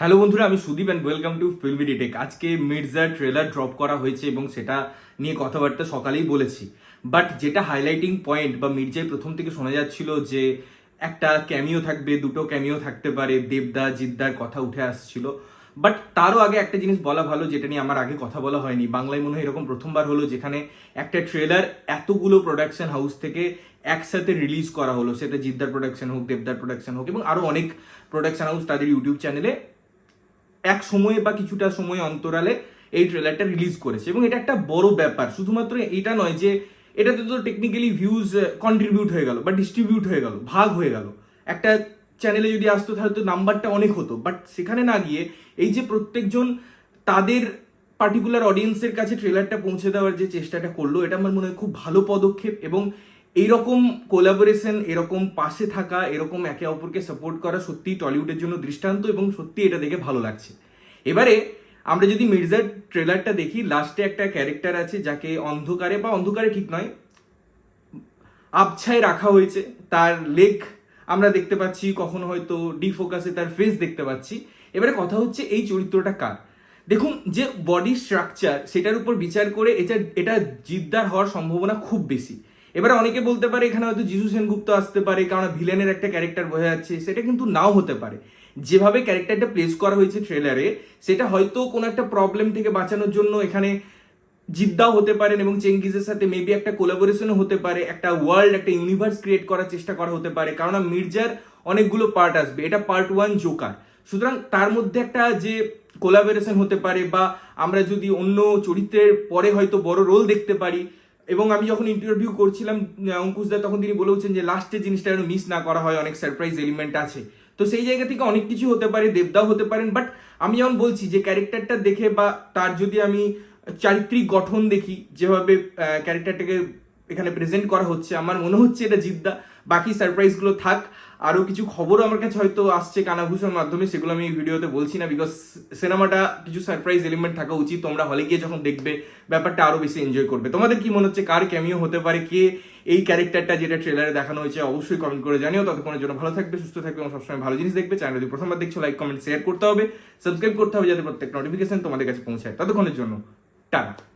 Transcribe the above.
Hello বন্ধুরা, আমি Sudip and welcome to filmy detect আজকে মির্জার ট্রেলার ড্রপ করা হয়েছে এবং সেটা নিয়ে কথাবার্তা সকালেই বলেছি। বাট যেটা হাইলাইটিং পয়েন্ট বা মির্জায় প্রথম থেকে শোনা যাচ্ছিল যে একটা ক্যামিও থাকবে, দুটো ক্যামিও থাকতে পারে, দেবদা, জিদ্দার কথা উঠে আসছিল। বাট তারও আগে একটা জিনিস বলা ভালো, যেটা নিয়ে আমার আগে কথা বলা হয়নি। বাংলায় মনে হয় এরকম প্রথমবার হলো যেখানে একটা ট্রেলার এতগুলো প্রোডাকশন হাউস থেকে একসাথে রিলিজ করা হলো। সেটা জিদ্দার প্রোডাকশন হোক, দেবদার প্রোডাকশন হোক এবং আরও অনেক প্রোডাকশন হাউস তাদের ইউটিউব চ্যানেলে এক সময়ে বা কিছুটা সময় অন্তরালে এই ট্রেলারটা রিলিজ করেছে। এবং এটা একটা বড় ব্যাপার। শুধুমাত্র এটা নয় যে, এটাতে তো টেকনিক্যালি ভিউজ কন্ট্রিবিউট হয়ে গেল বা ডিস্ট্রিবিউট হয়ে গেল, ভাগ হয়ে গেল। একটা চ্যানেলে যদি আসতো তাহলে তো নাম্বারটা অনেক হতো। বাট সেখানে না গিয়ে এই যে প্রত্যেকজন তাদের পার্টিকুলার অডিয়েন্সের কাছে ট্রেলারটা পৌঁছে দেওয়ার যে চেষ্টাটা করল, এটা আমার মনে হয় খুব ভালো পদক্ষেপ। এবং এইরকম কোলাবোরেশন এরকম পাশে থাকা, এরকম একে অপরকে সাপোর্ট করা সত্যি টলিউডের জন্য দৃষ্টান্ত এবং সত্যি এটা দেখে ভালো লাগছে। এবারে আমরা যদি মির্জার ট্রেলারটা দেখি লাস্টে একটা ক্যারেক্টার আছে যাকে অন্ধকারে, বা অন্ধকারে ঠিক নয়, আবছায় রাখা হয়েছে। তার লেগ আমরা দেখতে পাচ্ছি, কখনো হয়তো ডিফোকাসে তার ফেস দেখতে পাচ্ছি। এবারে কথা হচ্ছে, এই চরিত্রটা কার? দেখুন, যে বডি স্ট্রাকচার সেটার উপর বিচার করে এটা এটা জিদ্দার হওয়ার সম্ভাবনা খুব বেশি। এবারে অনেকে বলতে পারে এখানে হয়তো যিশু সেনগুপ্ত আসতে পারে, কারণ ভিলেনের একটা ক্যারেক্টার বোঝা যাচ্ছে, সেটা কিন্তু নাও হতে পারে। যেভাবে ক্যারেক্টারটা প্লেস করা হয়েছে ট্রেলারে, সেটা হয়তো কোনো একটা প্রবলেম থেকে বাঁচানোর জন্য এখানে জিদ্দাও হতে পারেন এবং চেঙ্গিজের সাথে মেবি একটা কোলাবোরেশনও হতে পারে, একটা ওয়ার্ল্ড একটা ইউনিভার্স ক্রিয়েট করার চেষ্টা করা হতে পারে, কারণ মির্জার অনেকগুলো পার্ট আসবে। এটা পার্ট ওয়ান জোকার সুতরাং তার মধ্যে একটা যে কোলাবোরেশন হতে পারে বা আমরা যদি অন্য চরিত্রের পরে হয়তো বড় রোল দেখতে পারি এবং আমি যখন ইন্টারভিউ করছিলাম অঙ্কুশ দা, তখন তিনি বলেছেন যে লাস্টে জিনিসটা যেন মিস না করা হয়, অনেক সারপ্রাইজ এলিমেন্ট আছে। তো সেই জায়গা থেকে অনেক কিছু হতে পারে, দেবদাও হতে পারেন বাট আমি যেমন বলছি যে ক্যারেক্টারটা দেখে বা তার যদি আমি চারিত্রিক গঠন দেখি, যেভাবে ক্যারেক্টারটাকে এখানে প্রেজেন্ট করা হচ্ছে। আমার মনে হচ্ছে এটা জিদ্দা। বাকি সারপ্রাইজগুলো থাক। আরও কিছু খবরও আমার কাছে হয়তো আসছে কানাঘুষের মাধ্যমে, সেগুলো আমি এই ভিডিওতে বলছি না বিকজ সিনেমাটা কিছু সারপ্রাইজ এলিমেন্ট থাকা উচিত। তোমরা হলে গিয়ে যখন দেখবে, ব্যাপারটা আরও বেশি এনজয় করবে। তোমাদের কি মনে হচ্ছে কার ক্যামিও হতে পারে? কে এই ক্যারেক্টারটা যেটা ট্রেলারে দেখানো হয়েছে, অবশ্যই কমেন্ট করে জানিও। ততক্ষণের জন্য ভালো থাকবে, সুস্থ থাকবে এবং সবসময় ভালো জিনিস দেখবে। চ্যানেল যদি প্রথমবার দেখছ লাইক কমেন্ট শেয়ার করতে হবে। সাবস্ক্রাইব করতে হবে যাতে প্রত্যেক নোটিফিকেশন তোমাদের কাছে পৌঁছায়। ততক্ষণের জন্য, টাটা।